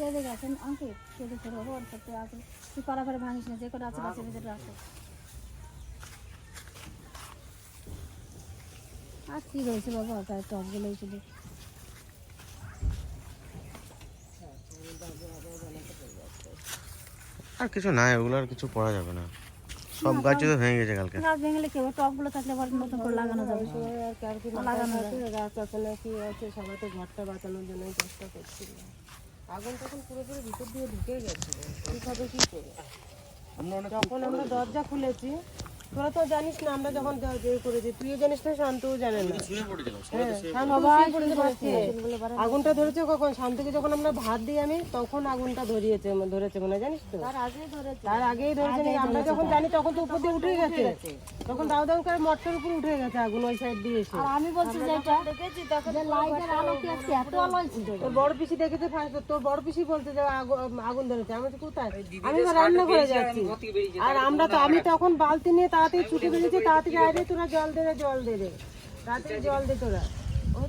পেঁয়াজে গেছেন অঙ্কিত পেঁয়াজে করতে আছে। তুই করে ভাঙিস না যে কটা আছে বাসের ভিতরে রাখো। আর কি রয়েছে বাবা? টপগুলোই শুধু আর কিছু নাই ওগুলো আর কিছু পড়া যাবে না। সব গাছই তো ভেঙে গেছে কালকে। গাছ ভেঙে কেউ টপগুলো থাকলে আবার নতুন করে লাগানো যাবে। লাগানো যাবে। গাছ আছে না কি আছে সবাই তো ঘরটা বাঁচানোর জন্যই চেষ্টা করছিল আগুন তখন পুরোপুরি ভিতর দিয়ে ঢুকে গেছিল। কীভাবে কি করে? যখন আমরা দরজা খুলেছি তোরা তো জানিস না আমরা যখন ইয়ে করেছি তুইও জানিস না শান্তও জানে না। হ্যাঁ। আগুনটা ধরেছে কখন? শান্তকে যখন আমরা ভাত দিই আমি তখন আগুনটা ধরিয়েছে ধরেছে মনে জানিস তো? তার আগে ধরেছে। তার আগেই ধরেছে আমরা যখন জানি তখন তো উপর দিয়ে উঠে গেছে। তখন দাও দাও করে মটকার উপর উঠে গেছে আগুন ওই সাইড দিয়ে এসে। আমি বলছি যে এটা যে লাইটের আলো কি আজকে এত আলো ছিল? তোর বড় পিসি দেখেছে ফার্স্ট তোর বড় পিসি বলছে যে আগুন ধরেছে। আমি কোথায়? আমি তো রান্না করে যাচ্ছি। আর আমরা তো আমি তখন বালতি নিয়ে তাড়াতাড়ি ছুটে বেরিয়েছি তাড়াতাড়ি আরে তোরা জল দে রে, জল দে রে। তাড়াতাড়ি জল দে তোরা।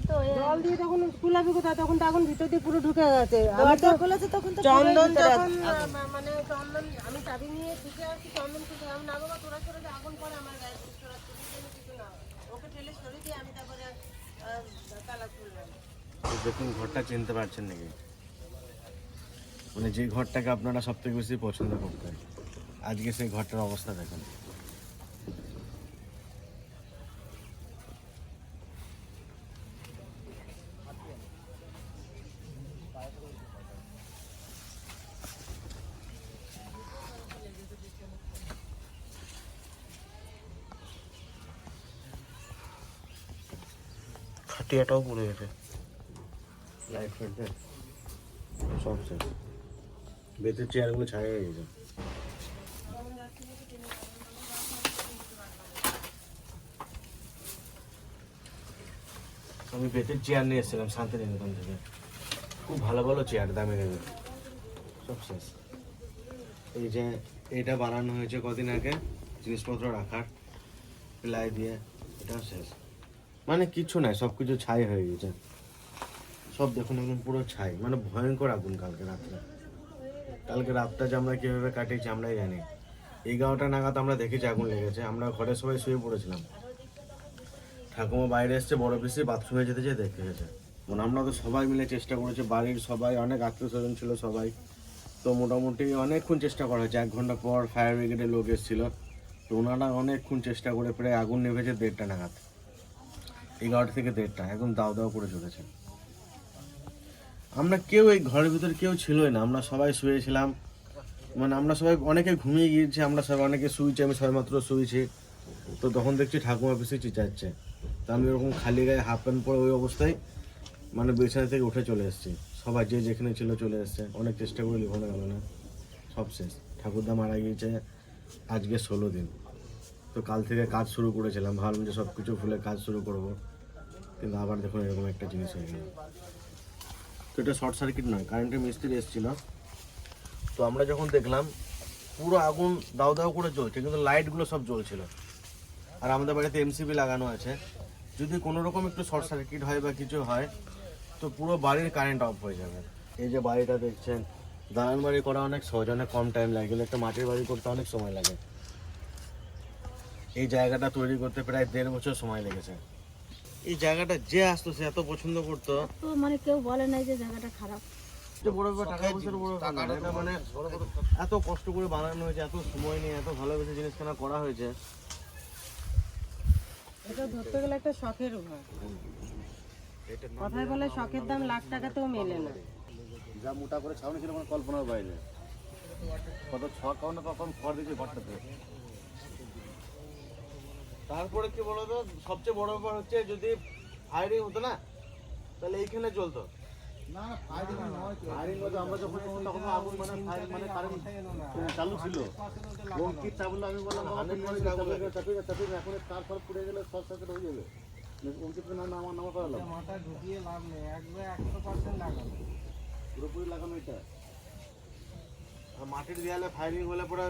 তো জল দিয়ে তখন কুলাবি কোথায় তখন তো আগুন ভিতর দিয়ে পুরো ঢুকে গেছে। খুলেছে তখন চন্দন মানে চন্দন আমি চাবি নিয়ে ঢুকে আসছি চন্দন খুঁজে। আমি না বাবা তোরা সরে আগুন পড়ে আমার গায়ে তোরা কিছু না। ওকে ঠেলে সরে দিয়ে আমি তারপরে তালা খুললাম দেখুন ঘরটা চিনতে পারছেন নাকি? মানে যে ঘরটাকে আপনারা সব থেকে বেশি পছন্দ করতেন আজকে সেই ঘরটার অবস্থা দেখুন। খাটিয়াটাও পুড়ে গেছে। লাইট ফাইট সব শেষ। বেতের চেয়ারগুলো ছায়া হয়ে গেছে। আমি বেতের চেয়ার নিয়ে এসেছিলাম শান্তিনিকেতন থেকে। খুব ভালো ভালো চেয়ার, দামে দামে। সব শেষ। এই যে এটা বানানো হয়েছে কদিন আগে, জিনিসপত্র রাখার, প্লাই দিয়ে, এটাও শেষ। মানে কিছু নাই সব কিছু ছাই হয়ে গেছে। সব দেখুন একদম পুরো ছাই মানে ভয়ঙ্কর আগুন কালকে রাত্রে। কালকে রাতটা যে আমরা কীভাবে কাটিয়েছি আমরাই জানি। এগারোটা নাগাদ আমরা দেখেছি আগুন লেগেছে, আমরা ঘরে সবাই শুয়ে পড়েছিলাম। ঠাকুমা বাইরে এসছে, বড় পিসি বাথরুমে যেতে যেতে দেখতে গেছে। মানে আমরা তো সবাই মিলে চেষ্টা করেছি, বাড়ির সবাই, অনেক আত্মীয় স্বজন ছিল সবাই। তো মোটামুটি অনেকক্ষণ চেষ্টা করা হয়েছে, এক ঘণ্টা পর ফায়ার ব্রিগেডের লোক এসেছিল। তো ওনারা অনেকক্ষণ চেষ্টা করে প্রায় আগুন নেভেছে দেড়টা নাগাদ। এগারোটা থেকে দেড়টা, একদম দাও দাও করে চলেছে। আমরা কেউ এই ঘরের ভিতরে কেউ ছিলই না, আমরা সবাই শুয়েছিলাম। মানে আমরা সবাই অনেকে ঘুমিয়ে গিয়েছি, আমরা সবাই অনেকে শুয়েছি, আমি সবাই মাত্র শুয়েছি। তো তখন দেখছি ঠাকুমা পিসি চিচাচ্ছে। তো আমি ওরকম খালি গায়ে হাফ প্যান্ট পরে ওই অবস্থায় মানে বিছানা থেকে উঠে চলে এসেছি। সবাই যে যেখানে ছিল চলে এসছে। অনেক চেষ্টা করে লিখনো গেল না। সব শেষ। ঠাকুরদা মারা গিয়েছে। আজকে ষোলো দিন। তো কাল থেকে কাজ শুরু করেছিলাম। ভাবলাম যে সব কিছু ফুলে কাজ শুরু করব। কিন্তু আবার দেখুন এরকম একটা জিনিস হয়ে গেল। তো এটা শর্ট সার্কিট নয়, কারেন্টের মিস্ত্রি এসেছিল। তো আমরা যখন দেখলাম, পুরো আগুন দাও দাও করে জ্বলছে, কিন্তু লাইটগুলো সব জ্বলছিল। আর আমাদের বাড়িতে এমসিবি লাগানো আছে। যদি কোনো রকম একটু শর্ট সার্কিট হয় বা কিছু হয়, তো পুরো বাড়ির কারেন্ট অফ হয়ে যাবে। এই যে বাড়িটা দেখছেন দালান বাড়ি করা অনেক সহজ, অনেক কম টাইম লাগে। একটা মাটির বাড়ি করতে অনেক সময় লাগে। এই জায়গাটা তৈরি করতে প্রায় দেড় বছর সময় লেগেছে। এই জায়গাটা যে আসতো সে এত পছন্দ করতো? তো মানে কেউ বলে নাই যে জায়গাটা খারাপ। মানে এত কষ্ট করে বানানো হয়েছে এত সময় নিয়ে এত ভালোবেসে জিনিসখানা করা হয়েছে। এটা ধরতে গেলে একটা শখের উপায় কথায় বলে শখের দাম লাখ টাকাতেও মেলে না। যা মোটা করে ছাউনি ছিল কোনো কল্পনার বাইরে। কত ছ কাউন্ট কখন খড় দিয়েছে ঘরটাতে। তারপরে কি বলতো? সবচেয়ে বড় ব্যাপার হচ্ছে যদি ফায়ারিং হতো না তাহলে এইখানে চলতো। ফায়ারিং হতো আমরা যখন তখন আগুন মানে ফায়ার মানে কারেন্ট চালু ছিল। অঙ্কিত চাবুল আমি বললাম হান্ড্রেড মানে চাপিয়ে চাপিয়ে চাপিয়ে এখন তার ফল পুড়ে গেলে শর্ট সার্কিট হয়ে যাবে। অঙ্কিত নাম আমার নামা করালাম। মাথা ঢুকিয়ে লাভ নেই একবার একশো পার্সেন্ট লাগানো পুরোপুরি লাগানো এটা। মাটির দেয়ালে ফায়ারিং হলে পরে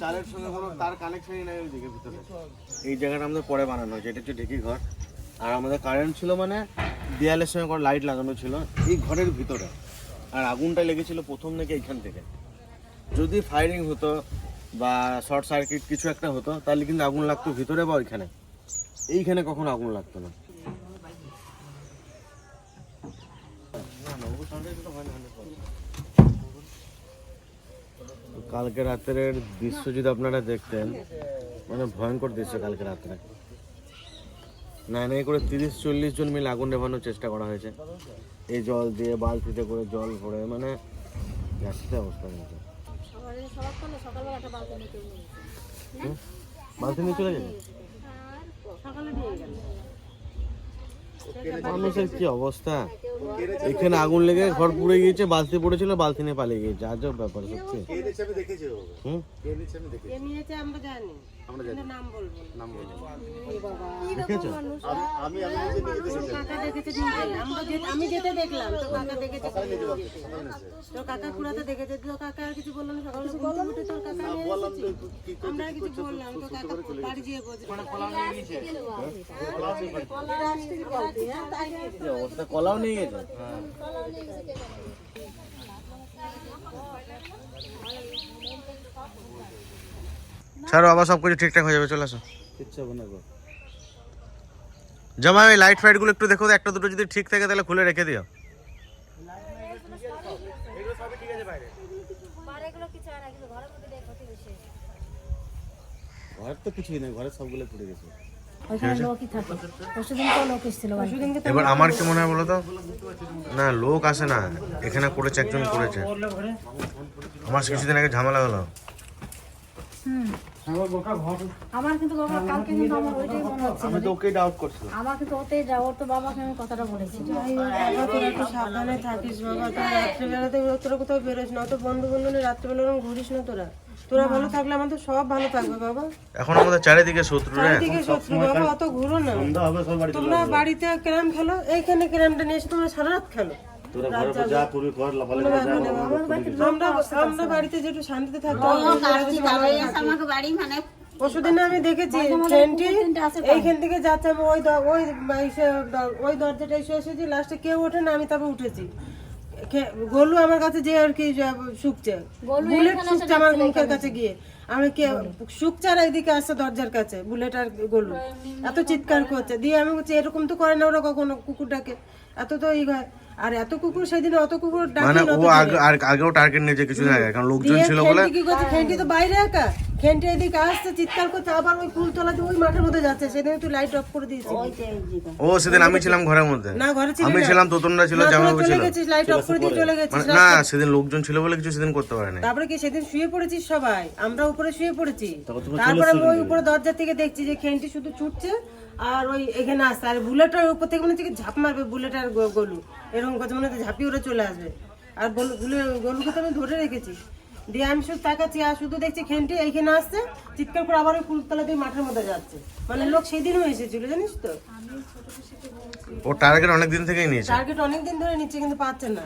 তারের সঙ্গে কোনো তার কানেকশনই নেই ওইদিকে ভিতরে। এই জায়গাটা আমাদের পরে বানানো হয়েছে, এটা হচ্ছে ঢেকি ঘর। আর আমাদের কারেন্ট ছিল মানে দেয়ালের সঙ্গে কোনো লাইট লাগানো ছিল, এই ঘরের ভিতরে। আর আগুনটা লেগেছিল প্রথম থেকে এইখান থেকে। যদি ফায়ারিং হতো বা শর্ট সার্কিট কিছু একটা হতো, তাহলে কিন্তু আগুন লাগতো ভিতরে বা ওইখানে। এইখানে কখনো আগুন লাগতো না। কালকে রাতের দৃশ্য যদি আপনারা দেখতেন মানে ভয়ঙ্কর দৃশ্য কালকে রাত্রে। নাই নাই করে তিরিশ, চল্লিশ জন মিলে আগুন নেভানোর চেষ্টা করা হয়েছে। এই জল দিয়ে বালতিতে করে জল ভরে মানে যাচ্ছে অবস্থা একটা বালতি নিয়ে চলে যাবে? মানুষের কি অবস্থা? এখানে আগুন লেগে ঘর পুড়ে গিয়েছে বালতি পড়েছিল বালতি নিয়ে পালিয়ে গিয়েছে। আজব ব্যাপার সত্যি। তোর কাকা দেখেছে নিজে। আমরা যে- আমি যেতে দেখলাম তো কাকা দেখেছে তোর কাকা খুড়াতে দেখেছে তো কাকা আর কিছু বলল না? সকালে আমরা কিছু বললাম তো কাকা বাড়ি যেয়ে বলছে। কলাও নিয়ে গেছে। ছাড়ো আবার সব কিছু ঠিকঠাক হয়ে যাবে চলে আসো। জামা ওই লাইট ফাইটগুলো একটু দেখো তো, একটা দুটো যদি ঠিক থাকে তাহলে খুলে রেখে দিও বাড়িগুলো কিছু হয় না কিন্তু ঘরের মধ্যে দিয়ে ক্ষতি বেশি ঘরের তো কিছুই নেই ঘরের সবগুলো পুড়ে গেছে। এবার আমার কি মনে হয় বলো তো? না লোক আসে না। এখানে করেছে একজন করেছে। আমার কিছুদিন আগে ঝামেলা হলো। হুম। আমার কিন্তু বাবা কালকে কিন্তু আমার ওইটাই মনে হচ্ছে। আমি তো ওকে ডাউট করছিলাম। আমার কিন্তু ওতেই যা তো বাবাকে আমি কথাটা বলেছি। বাবা তোরা একটু সাবধানে থাকিস বাবা তোরা রাত্রেবেলাতে তোরা কোথাও বেরোস না। তো বন্ধু বন্ধু রাত্রেবেলা ঘুরিস না তোরা। তোরা ভালো থাকলে আমাদের সব ভালো থাকবে বাবা। এখন আমাদের চারিদিকে শত্রু চারিদিকে শত্রু বাবা অত ঘুরো না। তোমরা বাড়িতে ক্যারাম খেলো এইখানে ক্যারামটা নিয়ে এসে তোমরা সারা রাত খেলো আমরা আমরা বাড়িতে যেটু শান্তিতে পরশুদিন আমি দেখেছি ট্রেনটি এইখান থেকে যাচ্ছে আমি ওই ওই ওই দরজাটা এসে এসেছি লাস্টে কেউ ওঠে না আমি তবে উঠেছি। গোলু আমার কাছে যে আর কি শুকছে। বুলেট শুকছে আমার মুখের কাছে গিয়ে। আমি কে শুকছে আর এইদিকে আসছে দরজার কাছে বুলেট আর গোলু। এত চিৎকার করছে। দিয়ে আমি বলছি এরকম তো করে না ওরা কখনো কুকুরটাকে। এত তো ই হয়। আর এত কুকুর সেদিন অত কুকুর মানে ডাকি ও আগে আগেও টার্গেট নিয়েছে কিছুদিন আগে কারণ লোকজন ছিল বলে কি করছে? খেন্টি তো বাইরে একা। খেন্টি এদিকে আসছে চিৎকার করছে আবার ওই ওই মাঠের মধ্যে যাচ্ছে সেদিন তুই লাইট অফ করে দিয়েছিস ও সেদিন আমি ছিলাম ঘরের মধ্যে। না ঘরে ছিল আমি ছিলাম তোতনরা ছিল জামাইবাবু ছিল। গেছিস লাইট অফ করে দিয়ে চলে গেছিস মানে না সেদিন লোকজন ছিল বলে কিছু সেদিন করতে পারে না তারপরে কি সেদিন শুয়ে পড়েছিস সবাই আমরা উপরে শুয়ে পড়েছি। তারপরে আমি ওই উপরে দরজা থেকে দেখছি যে খেন্টি শুধু ছুটছে আর ওই এখানে আসছে আর বুলেটের উপর থেকে মনে হচ্ছে ঝাঁপ মারবে বুলেট আর গলু। এরকম কথা মনে হচ্ছে ঝাঁপিয়ে ওরা চলে আসবে। আর বুলে- গলুকে তো আমি ধরে রেখেছি। দিয়ে আমি শুধু তাকাচ্ছি আর শুধু দেখছি খেন্টি এইখানে আসছে চিৎকার করে আবার ওই ফুলতলা দিয়ে মাঠের মধ্যে যাচ্ছে। মানে লোক সেদিনও এসেছিল জানিস তো? ও টার্গেট অনেক দিন থেকেই নিয়েছে। টার্গেট অনেক দিন ধরে নিচ্ছে কিন্তু পাচ্ছে না।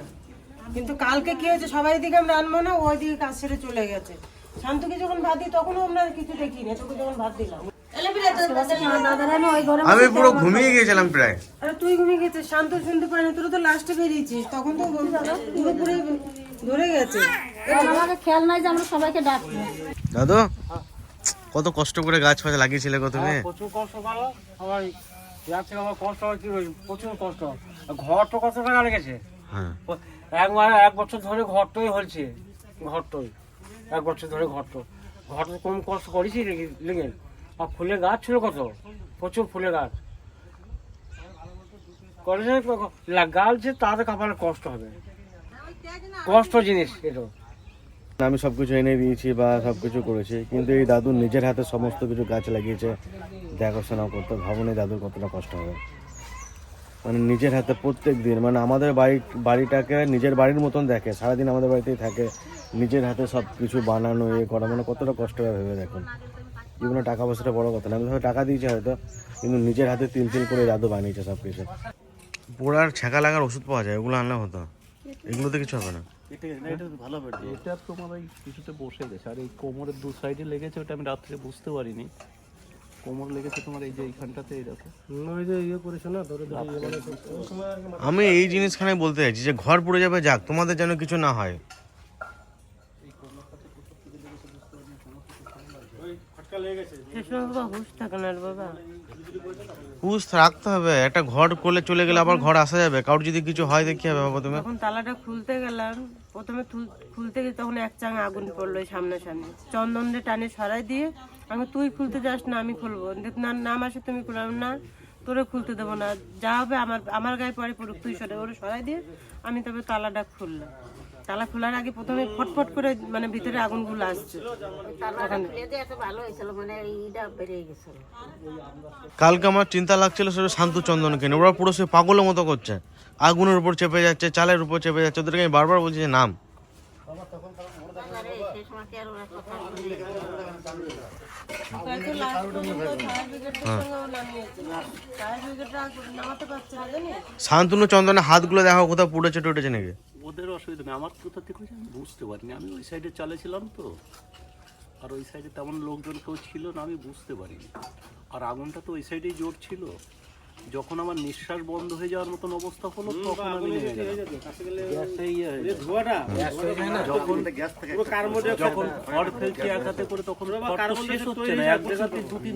কিন্তু কালকে কি হয়েছে সবাই দিকে আমরা আনব না ওই দিকে কাজ ছেড়ে চলে গেছে। শান্তকে যখন ভাত দিই তখনও আমরা কিছু দেখিনি তোকে যখন ভাত দিলাম। আমি আমি পুরো ঘুমিয়ে গিয়েছিলাম প্রায়। আরে তুই ঘুমিয়ে গেছিস শান্ত শুনতে পারিনি তোরা তো লাস্টে বেরিয়েছিস তখন তো পুরোপুরি ধরে গেছে। আমাকে খেয়াল নাই যে আমরা সবাইকে ডাকবো। দাদু কত কষ্ট করে গাছ ফাছ লাগিয়েছিলে গো তুমি। প্রচুর কষ্ট করো সবাই যার থেকে আমার কষ্ট হয় কি হয়েছে প্রচুর কষ্ট। আর ঘর তো কত টাকা লেগেছে? হ্যাঁ। একবার এক বছর ধরে ঘরটাই হয়েছে ঘরটাই এক বছর ধরে ঘরটো ঘরটা কম কষ্ট করেছি লেগে- লেগে। আর ফুলের গাছ ছিল কত? প্রচুর ফুলের গাছ। করেছে গালছে তাদের কপালে কষ্ট হবে। কষ্ট জিনিস আমি সবকিছু এনে দিয়েছি বা সবকিছু করেছি কিন্তু এই দাদু নিজের হাতে সমস্ত কিছু গাছ লাগিয়েছে। দেখাশোনা করতে ভাবুন এই দাদুর কতটা কষ্ট হবে। মানে নিজের হাতে প্রত্যেক দিন মানে আমাদের বাড়ি বাড়িটাকে নিজের বাড়ির মতন দেখে সারাদিন আমাদের বাড়িতেই থাকে নিজের হাতে সব কিছু বানানো ইয়ে করা মানে কতটা কষ্ট হবে ভেবে দেখুন। জীবনে টাকা পয়সাটা বড় কথা না আমি হয়তো টাকা দিয়েছি হয়তো কিন্তু নিজের হাতে তিল তিল করে দাদু বানিয়েছে সব কিছু পোড়ার ছেঁকা লাগার ওষুধ পাওয়া যায় ওগুলো আনলে হতো এগুলোতে কিছু হবে না। এটা তোমার ওই কিছুতে বসে গেছে। আর এই কোমরের দু সাইডে লেগেছে ওটা আমি রাত্রে বুঝতে পারিনি। কোমর লেগেছে তোমার এই যে এইখানটাতে এরকম আমি এই জিনিসখানে বলতে চাইছি যে ঘর পড়ে যাবে যাক তোমাদের যেন কিছু না হয়। বাবা হুশ থাকে না বাবা। হুশ রাখতে হবে। একটা ঘর করলে চলে গেলে আবার ঘর আসা যাবে। কারোর যদি কিছু হয়, দেখি হবে বাবা তুমি। তখন তালাটা খুলতে গেলাম, প্রথমে খুলতে গেলে তখন এক চাঙে আগুন পড়ল সামনাসামনি। চন্দন দিয়ে টানে সরাই দিয়ে, আমি তুই খুলতে যাস না, আমি খুলবো। না নাম আসে তুমি খুলাম না, তোরে খুলতে দেবো না। যা হবে আমার আমার গায়ে পরে পড়ুক, তুই সরে ওরে সরাই দিয়ে আমি তবে তালাটা খুললাম। তালা খোলার আগে প্রথমে ফটফট করে মানে ভিতরে আগুনগুলো আসছে। কালকে আমার চিন্তা লাগছিল সেটা শান্ত চন্দনকে। ওরা পুরো সে পাগলের মতো করছে। আগুনের উপর চেপে যাচ্ছে চালের উপর চেপে যাচ্ছে। ওদেরকে আমি বারবার বলছি যে নাম। জানিস শান্তনু চন্দনের হাতগুলো দেখো কোথাও পুড়েছে টুটেছে নাকি? ওদের অসুবিধা নেই। আমার কোথা থেকে হয়েছে? আমি বুঝতে পারিনি। আমি ওই সাইডে চালেছিলাম তো। আর ওই সাইডে তেমন লোকজন কেউ ছিল না আমি বুঝতে পারিনি। আর আগুনটা তো ওই সাইডেই জোর ছিল। যখন আমার নিঃশ্বাস বন্ধ হয়ে যাওয়ার মতন অবস্থা হলো তখন আমি নেমে যখন যখন খড় ফেলছি এক হাতে করে তখন খড় তো শেষ হচ্ছে না। এক জায়গাতে দু তিন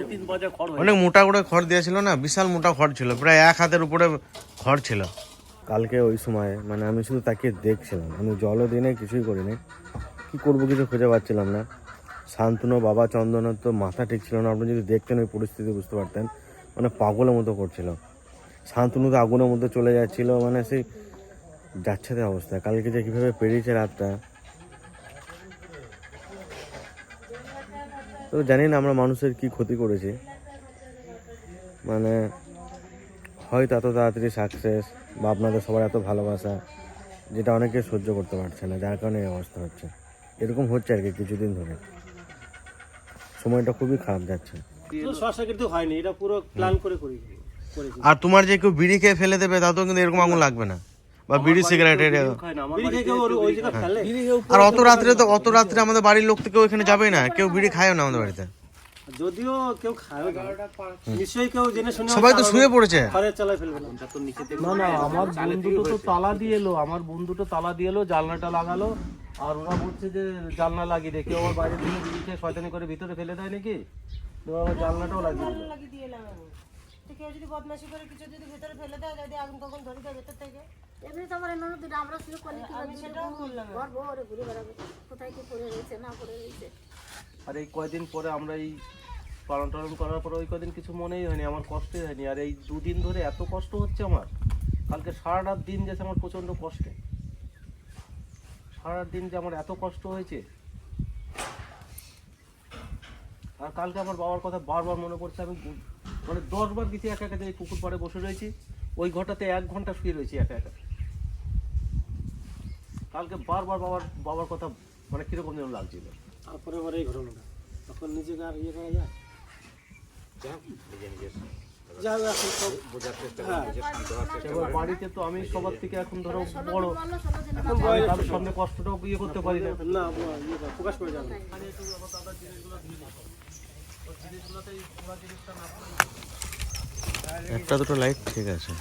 দু তিন পাঁচা খড় অনেক মোটা করে খড় দিয়েছিল না? বিশাল মোটা খড় ছিল। প্রায় এক হাতের উপরে খড় ছিল। কালকে ওই সময় মানে আমি শুধু তাকে দেখছিলাম। আমি জলও দিই নাই, কিছুই করিনি কি করব কিছু খুঁজে পাচ্ছিলাম না। শান্তনু, বাবা চন্দনের তো মাথা ঠিক ছিল না। আপনি যদি দেখতেন ওই পরিস্থিতি, বুঝতে পারতেন। মানে পাগলের মতো করছিল। শান্তনু তো আগুনের মধ্যে চলে যাচ্ছিল মানে সেই যাচ্ছে তাই অবস্থা। কালকে যে কীভাবে পেরিয়েছে রাতটা। তো জানি না আমরা মানুষের কি ক্ষতি করেছি। মানে হয়তো এত তাড়াতাড়ি সাকসেস বা আপনাদের সবার এত ভালোবাসা যেটা অনেকে সহ্য করতে পারছে না যার কারণে এই অবস্থা হচ্ছে। এরকম হচ্ছে আর কি কিছুদিন ধরে। সময়টা খুবই খারাপ যাচ্ছে। হয়নি এটা পুরো প্ল্যান করে করি আর তোমার যে কেউ বিড়ি খেয়ে ফেলে দেবে তাতেও কিন্তু এরকম আগুন লাগবে না। বা বিড়ি সিগারেট খায় না আমার বিড়ি খেয়ে কেউ ওর- ওই জায়গায় ফেলে? আর অত রাত্রে তো অত রাত্রে আমাদের বাড়ির লোক তো কেউ এখানে যাবে না। কেউ বিড়ি খায়ও না আমাদের বাড়িতে। যদিও কেউ খায় নিশ্চয়ই কেউ জেনে শুনে সবাই তো শুয়ে পড়েছে। ঘরে চালাই ফেলবে। না তো নিচে না না আমার বন্ধুটো তো তালা দিয়ে এলো আমার বন্ধুটো তালা দিয়ে এলো জানলাটা লাগালো আর ওরা বলছে যে জানলা লাগিয়ে দে কেউ আমার বাইরে থেকে শয়তানি করে ভিতরে ফেলে দেয় নাকি? তো জানলাটাও লাগিয়ে দিল। লাগিয়ে দিয়ে এলাম আমি। তো কেউ যদি বদমাশি করে কিছু যদি ভেতরে ফেলে দেয় যদি আগুন কখন ধরে দেয় ভেতর থেকে? এমনি তো আমার ননদ আমরা শুধু কলি কি আমি সেটাও বললাম। ঘর ভরে ঘুরে বেড়াবে। কোথায় কি পড়ে রয়েছে না পড়ে রয়েছে। আর এই কয়দিন পরে আমরা এই পালন টালন করার পরে ওই কদিন কিছু মনেই হয়নি, আমার কষ্টই হয়নি। আর এই দুদিন ধরে এত কষ্ট হচ্ছে আমার। কালকে সারাটা দিন গেছে আমার প্রচণ্ড কষ্টে। সারাটা দিন যে আমার এত কষ্ট হয়েছে। আর কালকে আমার বাবার কথা বারবার মনে পড়ছে, আমি মানে দশবার গেছি একা একা এই পুকুর পাড়ে বসে রয়েছি। ওই ঘরটাতে এক ঘণ্টা শুয়ে রয়েছি একা একা। কালকে বারবার বাবার বাবার কথা মানে কীরকম যেন লাগছিল। তারপরে আবার এই ঘটনাটা। তখন নিজেকে আর ইয়ে করা যায় যা হোক এখন সব হ্যাঁ এবার বাড়িতে তো আমি সবার থেকে এখন ধরো কষ্টটাও ইয়ে করতে পারি না না প্রকাশ করে। একটা দুটো লাইট ঠিক আছে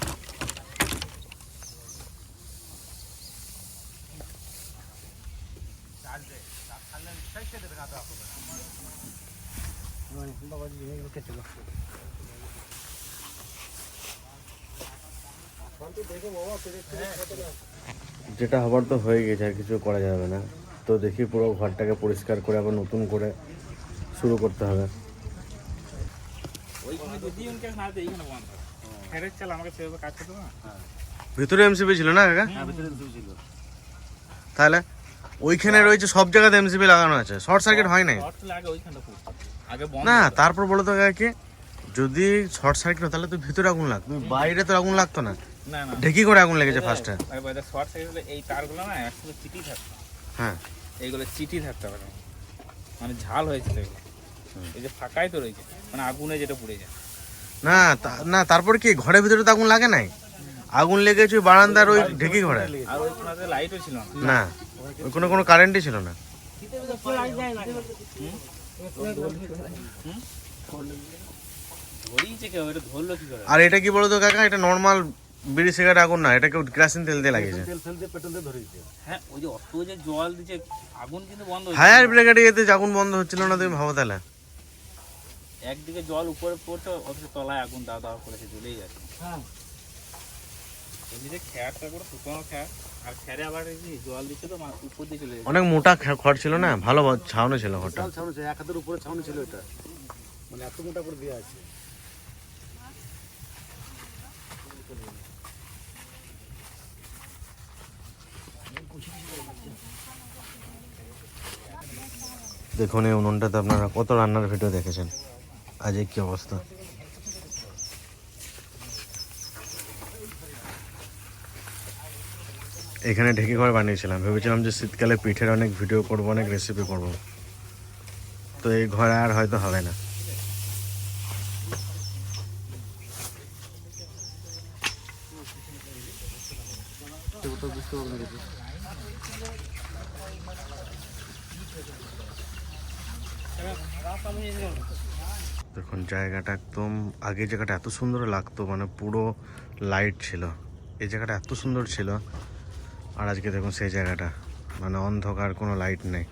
যেটা হবার তো হয়ে গেছে আর কিছু করা যাবে না। তো দেখি পুরো ঘরটাকে পরিষ্কার করে আবার নতুন করে শুরু করতে হবে। ভিতরে এমসিপি ছিল না কাকা? তাহলে ওইখানে রয়েছে সব জায়গাতে এমসিপি লাগানো আছে? শর্ট সার্কিট হয় নাই? না তারপর বলো তো কাকা কি যদি শর্ট সার্কিট হয় তাহলে তো ভিতরে আগুন লাগতো। বাইরে তো আগুন লাগতো না। না না। ঢেকি করে আগুন লেগেছে ফার্স্টে। শর্ট সাইজ হলে এই তারগুলো না একসাথে চিটি থাকতো। হ্যাঁ। এইগুলো চিটি থাকতে পারে মানে ঝাল হয়েছে তো এই যে ফাঁকাই তো রয়েছে মানে আগুনে যেটা পুড়ে যায়। না তা- না তারপর কি ঘরের ভিতরে তো আগুন লাগে নাই? আগুন লেগেছে ওই বারান্দার ওই ঢেকি ঘরে। আর ওই লাইটও ছিল না। না ওই কোনো কোনো কারেন্টই ছিল না। আর এটা কি বলতো কাকা? এটা নর্মাল বিড়ি সিগারেট আগুন না এটা কেউ কেরাসিন তেল দিয়ে লাগিয়েছে। তেল ফেল দিয়ে পেট্রোল দিয়ে ধরিয়েছে হ্যাঁ ওই যে অত যে জল দিচ্ছে আগুন কিন্তু বন্ধ হয়েছে ফায়ার ব্রিগেডে এতে আগুন বন্ধ হচ্ছিল না তুমি ভাবো তাহলে। একদিকে জল উপরে পড়ছে অথচ তলায় আগুন দাও দাও করে সে জ্বলেই যাচ্ছে। হ্যাঁ। এমনিতে খ্যারটা করে শুকনো খ্যার আর খ্যারে আবার জল দিচ্ছে তো উপর দিয়ে চলে অনেক মোটা খড় ছিল না? ভালো ছাউনি ছিল ঘরটা ছাউনি ছিল এক হাতের উপরে ছাউনি ছিল এটা। মানে এত মোটা করে দেওয়া আছে। দেখুন এই উনুনটাতে আপনারা কত রান্নার ভিডিও দেখেছেন। আজ এই কি অবস্থা? এখানে ঢেকে ঘর বানিয়েছিলাম। ভেবেছিলাম যে শীতকালে পিঠের অনেক ভিডিও করব, অনেক রেসিপি করব। তো এই ঘরে আর হয়তো হবে না। দেখুন, জায়গাটা একদম, আগে জায়গাটা এত সুন্দর লাগতো মানে পুরো লাইট ছিল। এই জায়গাটা এত সুন্দর ছিল আর আজকে দেখুন সেই জায়গাটা। মানে অন্ধকার, কোনো লাইট নেই।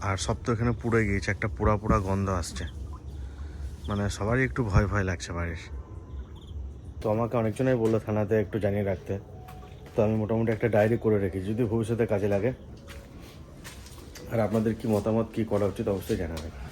আর সব তো এখানে পুড়ে গিয়েছে, একটা পুরা পুরা গন্ধ আসছে। মানে সবারই একটু ভয় ভয় লাগছে বাড়ির। তো আমাকে অনেকজনই বলল থানাতে একটু জানিয়ে রাখতে। তো আমি মোটামুটি একটা ডায়েরি করে রেখেছি, যদি ভবিষ্যতে কাজে লাগে। আর আপনাদের কি মতামত, কি করা উচিত, অবশ্যই জানাবেন।